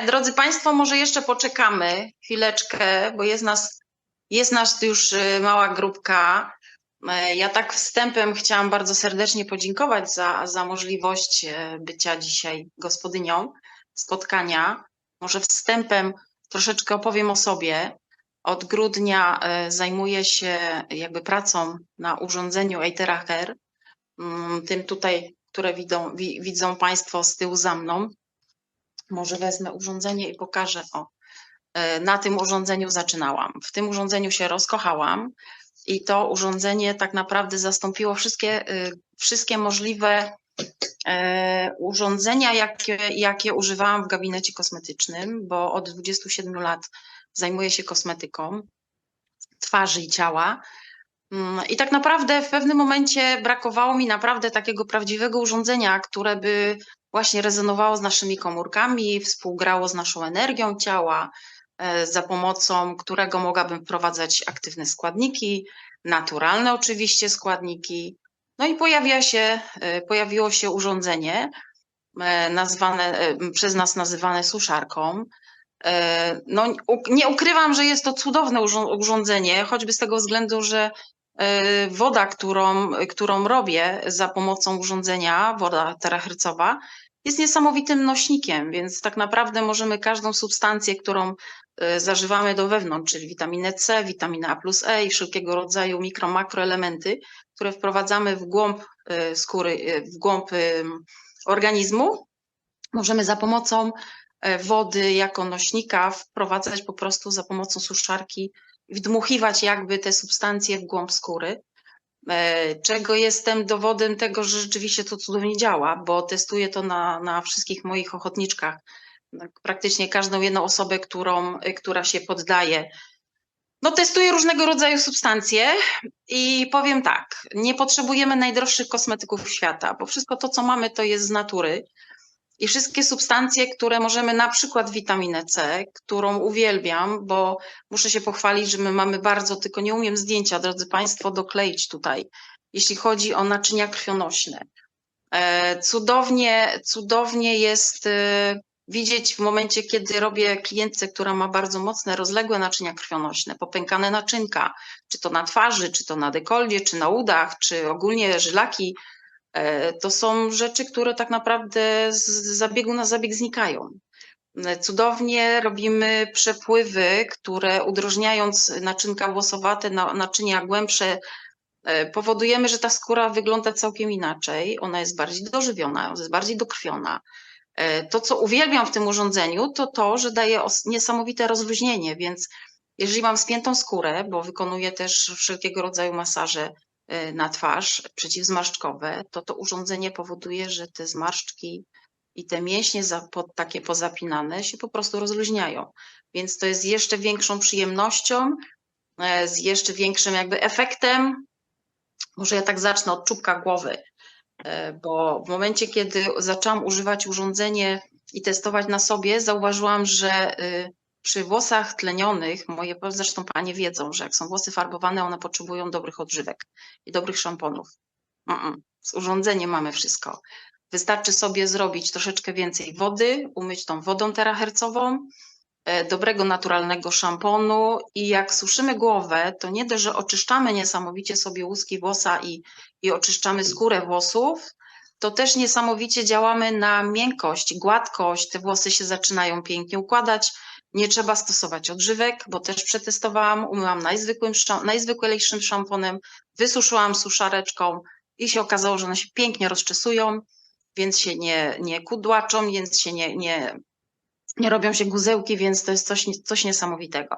Drodzy Państwo, może jeszcze poczekamy chwileczkę, bo jest nas, jest nas już y, mała grupka. E, Ja tak wstępem chciałam bardzo serdecznie podziękować za, za możliwość e, bycia dzisiaj gospodynią spotkania. Może wstępem troszeczkę opowiem o sobie. Od grudnia e, zajmuję się jakby pracą na urządzeniu Eitera Her, mm, tym tutaj, które widzą, wi, widzą Państwo z tyłu za mną. Może wezmę urządzenie i pokażę. O, e, na tym urządzeniu zaczynałam. W tym urządzeniu się rozkochałam i to urządzenie tak naprawdę zastąpiło wszystkie, y, wszystkie możliwe e, urządzenia, jakie, jakie używałam w gabinecie kosmetycznym, bo od 27 lat zajmuję się kosmetyką twarzy i ciała. Mm, I tak naprawdę w pewnym momencie brakowało mi naprawdę takiego prawdziwego urządzenia, które by właśnie rezonowało z naszymi komórkami, współgrało z naszą energią ciała, e, za pomocą którego mogłabym wprowadzać aktywne składniki, naturalne oczywiście składniki. No i pojawia się, e, pojawiło się urządzenie e, nazwane, przez nas nazywane suszarką. No, nie ukrywam, że jest to cudowne urząd- urządzenie, choćby z tego względu, że woda, którą, którą robię za pomocą urządzenia, woda terahercowa, jest niesamowitym nośnikiem, więc tak naprawdę możemy każdą substancję, którą e, zażywamy do wewnątrz, czyli witaminę C, witaminę A plus E i wszelkiego rodzaju mikro, makroelementy, które wprowadzamy w głąb e, skóry, e, w głąb organizmu, możemy za pomocą e, wody jako nośnika wprowadzać po prostu za pomocą suszarki, wdmuchiwać jakby te substancje w głąb skóry. E, Czego jestem dowodem tego, że rzeczywiście to cudownie działa, bo testuję to na, na wszystkich moich ochotniczkach. Tak, Praktycznie każdą jedną osobę, którą, e, która się poddaje. No, testuję różnego rodzaju substancje i powiem tak, nie potrzebujemy najdroższych kosmetyków świata, bo wszystko to, co mamy, to jest z natury. I wszystkie substancje, które możemy, na przykład witaminę C, którą uwielbiam, bo muszę się pochwalić, że my mamy bardzo, tylko nie umiem zdjęcia, drodzy Państwo, dokleić tutaj, jeśli chodzi o naczynia krwionośne. E, Cudownie, cudownie jest e, widzieć w momencie, kiedy robię klientce, która ma bardzo mocne, rozległe naczynia krwionośne, popękane naczynka, czy to na twarzy, czy to na dekoldzie, czy na udach, czy ogólnie żylaki, To są rzeczy, które tak naprawdę z zabiegu na zabieg znikają. E, Cudownie robimy przepływy, które udrożniając naczynka włosowate, na- naczynia głębsze, e, powodujemy, że ta skóra wygląda całkiem inaczej. Ona jest bardziej dożywiona, jest bardziej dokrwiona. E, To, co uwielbiam w tym urządzeniu, to to, że daje niesamowite rozluźnienie, więc jeżeli mam spiętą skórę, bo wykonuję też wszelkiego rodzaju masaże e, na twarz przeciwzmarszczkowe, to to urządzenie powoduje, że te zmarszczki i te mięśnie za, po, takie pozapinane się po prostu rozluźniają. Więc to jest jeszcze większą przyjemnością, e, z jeszcze większym jakby efektem. Może ja tak zacznę od czubka głowy, e, bo w momencie, kiedy zaczęłam używać urządzenie i testować na sobie, zauważyłam, że y, przy włosach tlenionych, moje zresztą panie wiedzą, że jak są włosy farbowane, one potrzebują dobrych odżywek i dobrych szamponów. Mm-mm. Z urządzeniem mamy wszystko. Wystarczy sobie zrobić troszeczkę więcej wody, umyć tą wodą terahercową, e, dobrego naturalnego szamponu i jak suszymy głowę, to nie dość, że oczyszczamy niesamowicie sobie łuski włosa i, i oczyszczamy skórę włosów, to też niesamowicie działamy na miękkość, gładkość, te włosy się zaczynają pięknie układać. Nie trzeba stosować odżywek, bo też przetestowałam, umyłam najzwykłym, najzwyklejszym szamponem, wysuszyłam suszareczką i się okazało, że one się pięknie rozczesują, więc się nie, nie kudłaczą, więc się nie, nie, nie robią się guzełki, więc to jest coś, coś niesamowitego.